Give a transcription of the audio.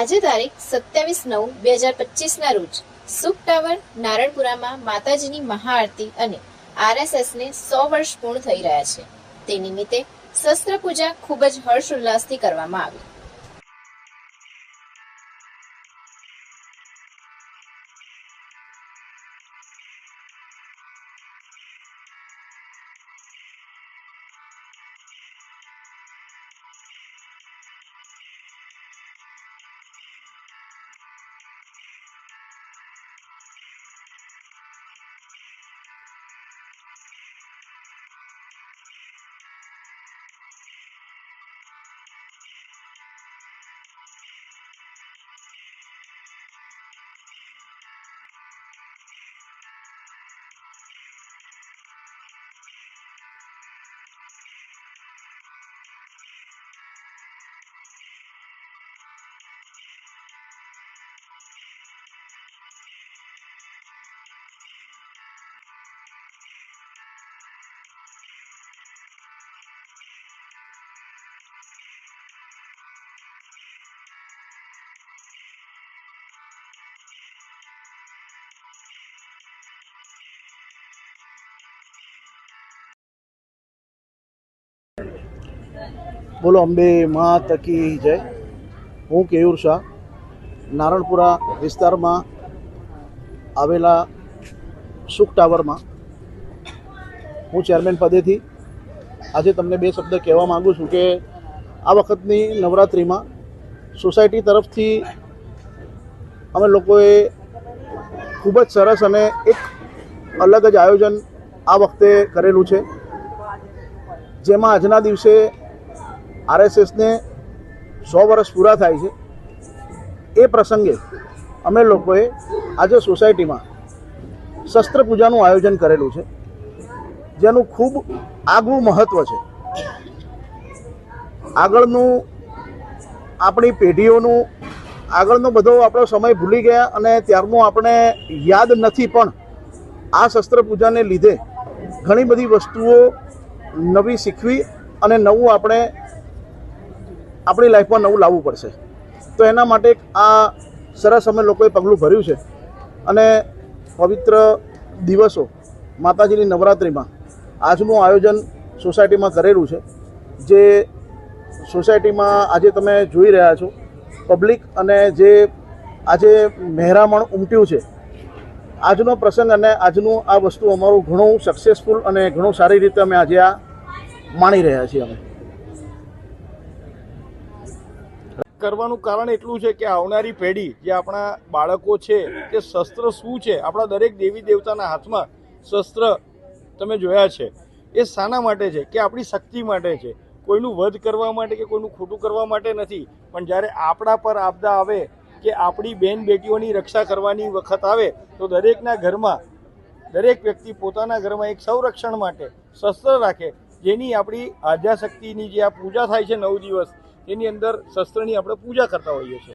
આજે તારીખ સત્યાવીસ નવ બે હજાર પચીસના રોજ સુખ ટાવર નારણપુરામાં માતાજીની મહાઆરતી અને આરએસએસને સો વર્ષ પૂર્ણ થઈ રહ્યા છે. તે નિમિત્તે શસ્ત્ર પૂજા ખૂબ જ હર્ષ ઉલ્લાસથી કરવામાં આવી. બોલો, અંબે મા તકી જય. હું કેયુર શાહ. નારણપુરા વિસ્તારમાં આવેલા સુખ ટાવરમાં હું ચેરમેન પદેથી. આજે તમને બે શબ્દ કહેવા માગું છું કે આ વખતની નવરાત્રિમાં સોસાયટી તરફથી અમે લોકોએ ખૂબ જ સરસ અને એક અલગ જ આયોજન આ વખતે કરેલું છે. જેમાં આજના દિવસે આરએસએસને સો વર્ષ પૂરા થાય છે. એ પ્રસંગે અમે લોકોએ આજે સોસાયટીમાં શસ્ત્ર પૂજાનું આયોજન કરેલું છે. જેનું ખૂબ આગવું મહત્ત્વ છે. આગળનું આપણી પેઢીઓનું આગળનો બધો આપણો સમય ભૂલી ગયા અને ત્યારનું આપણે યાદ નથી પણ આ શસ્ત્ર પૂજાને લીધે ઘણી બધી વસ્તુઓ નવી શીખવી અને નવું આપણે આપણી લાઈફમાં નવું લાવવું પડશે. તો એના માટે આ સરસ અમે લોકોએ પગલું ભર્યું છે. અને પવિત્ર દિવસો માતાજીની નવરાત્રિમાં આજનું આયોજન સોસાયટીમાં કરેલું છે. જે સોસાયટીમાં આજે તમે જોઈ રહ્યા છો. પબ્લિક અને જે આજે મહેરામણ ઉમટ્યું છે. આજનો પ્રસંગ અને આજનું આ વસ્તુ અમારું ઘણું સક્સેસફુલ અને ઘણું સારી રીતે અમે આજે આ માણી રહ્યા છીએ અમે. કરવાનું કારણ એટલું છે કે આવનારી પેઢી, જે આપણા બાળકો છે તે શસ્ત્ર શું છે, આપણા દરેક દેવી દેવતાના હાથમાં શસ્ત્ર તમે જોયા છે, એ શાના માટે છે કે આપણી શક્તિ માટે છે? કોઈનું વધ કરવા માટે કે કોઈનું ખોટું કરવા માટે નથી, પણ જ્યારે આપણા પર આપદા આવે કે આપણી બેન બેટીઓની રક્ષા કરવાની વખત આવે તો દરેકના ઘરમાં, દરેક વ્યક્તિ પોતાના ઘરમાં એક સંરક્ષણ માટે શસ્ત્ર રાખે, જેની આપણી આદ્યાશક્તિની જે આ પૂજા થાય છે નવ દિવસ, એની અંદર શસ્ત્રની આપણે પૂજા કરતા હોઈએ છીએ.